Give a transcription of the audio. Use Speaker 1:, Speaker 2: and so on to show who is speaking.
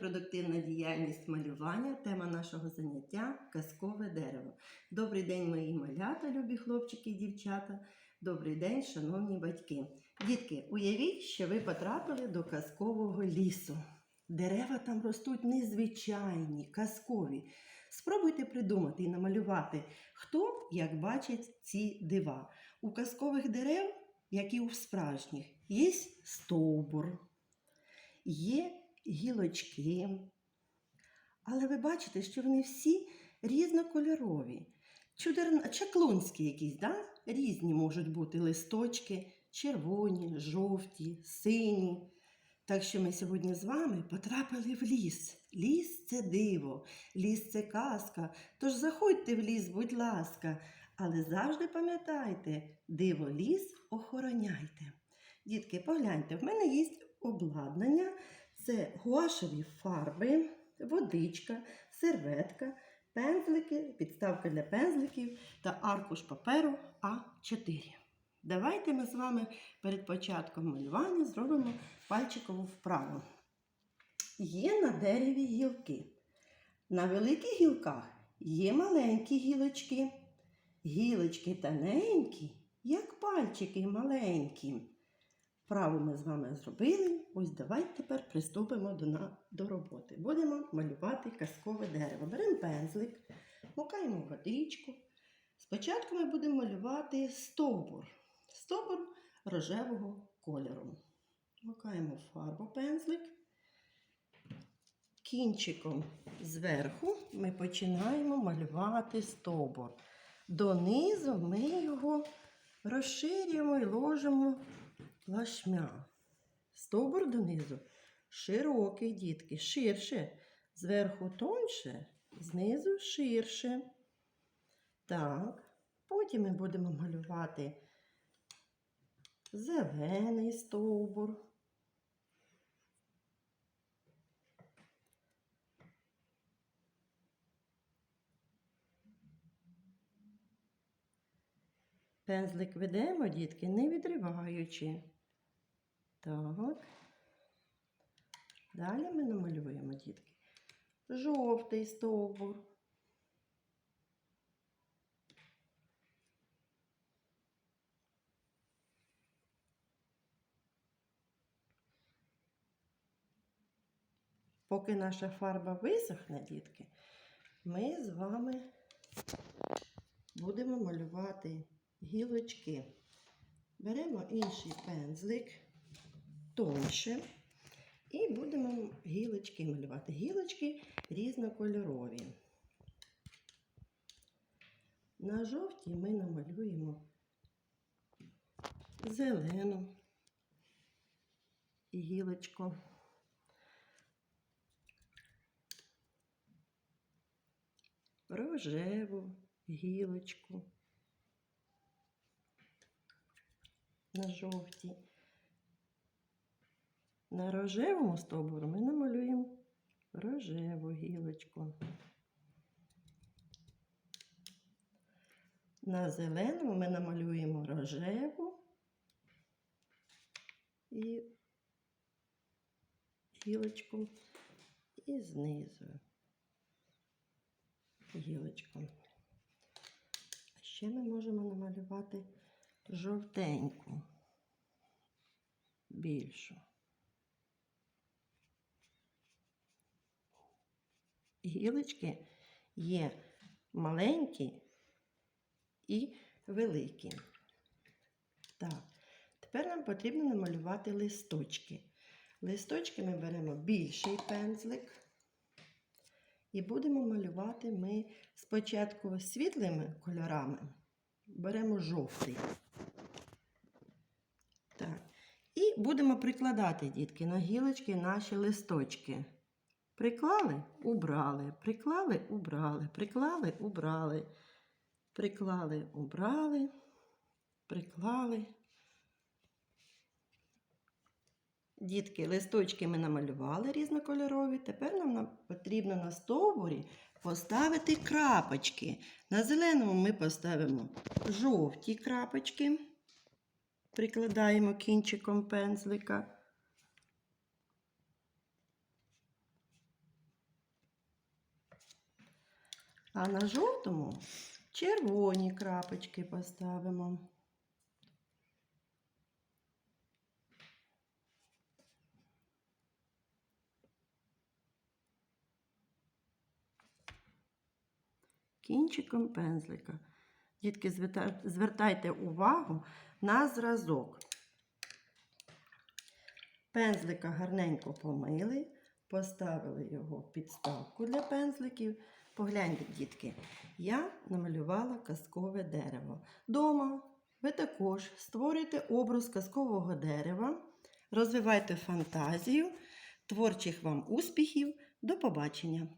Speaker 1: продуктивна діяльність малювання. Тема нашого заняття казкове дерево. Добрий день, мої малята, любі хлопчики і дівчата. Добрий день, шановні батьки. Дітки, уявіть, що ви потрапили до казкового лісу. Дерева там ростуть незвичайні, казкові. Спробуйте придумати і намалювати, хто як бачить ці дива. У казкових дерев, як і у справжніх, є стовбур, є гілочки. Але ви бачите, що вони всі різнокольорові. Чудер... Чаклунські якісь, да? різні можуть бути листочки, червоні, жовті, сині. Так що ми сьогодні з вами потрапили в ліс. Ліс це диво, ліс це казка. Тож заходьте в ліс, будь ласка, але завжди пам'ятайте, диво ліс охороняйте. Дітки, погляньте, в мене є обладнання. Це гуашеві фарби, водичка, серветка, пензлики, підставка для пензликів та аркуш паперу А4. Давайте ми з вами перед початком малювання зробимо пальчикову вправу. Є на дереві гілки. На великих гілках є маленькі гілочки. Гілочки тоненькі, як пальчики маленькі. Вправу ми з вами зробили. Ось давайте тепер приступимо до, на, до роботи. Будемо малювати казкове дерево. Беремо пензлик, мукаємо водичку. Спочатку ми будемо малювати стовбур. Стовбур рожевого кольору. Мукаємо фарбу пензлик. Кінчиком зверху ми починаємо малювати стовбур. Донизу ми його розширюємо і ложимо плашмя. Стовбур донизу широкий, дітки, ширше. Зверху тоньше, знизу ширше. Так, потім ми будемо малювати зелений стовбур. Пензлик ведемо, дітки, не відриваючи. Так. Далі ми намалюємо, дітки, жовтий стовбур. Поки наша фарба висохне, дітки, ми з вами будемо малювати гілочки. Беремо інший пензлик тоньше. І будемо гілочки малювати. Гілочки різнокольорові. На жовтій ми намалюємо зелену гілочку. Рожеву гілочку. На жовтій. На рожевому стовбуру ми намалюємо рожеву гілочку. На зеленому ми намалюємо рожеву і гілочку і знизу гілочку. Ще ми можемо намалювати жовтеньку, більшу. Гілочки є маленькі і великі. Так, тепер нам потрібно намалювати листочки. Листочки ми беремо більший пензлик. І будемо малювати ми спочатку світлими кольорами. Беремо жовтий. Так. І будемо прикладати, дітки, на гілочки наші листочки. Приклали, убрали, приклали, убрали, приклали, убрали, приклали, убрали, приклали. Дітки, листочки ми намалювали різнокольорові. Тепер нам потрібно на стовбурі поставити крапочки. На зеленому ми поставимо жовті крапочки, прикладаємо кінчиком пензлика. А на жовтому червоні крапочки поставимо. Кінчиком пензлика. Дітки, звертайте увагу на зразок. Пензлика гарненько помили, поставили його в підставку для пензликів. Погляньте, дітки, я намалювала казкове дерево. Дома ви також створюйте образ казкового дерева, розвивайте фантазію, творчих вам успіхів. До побачення!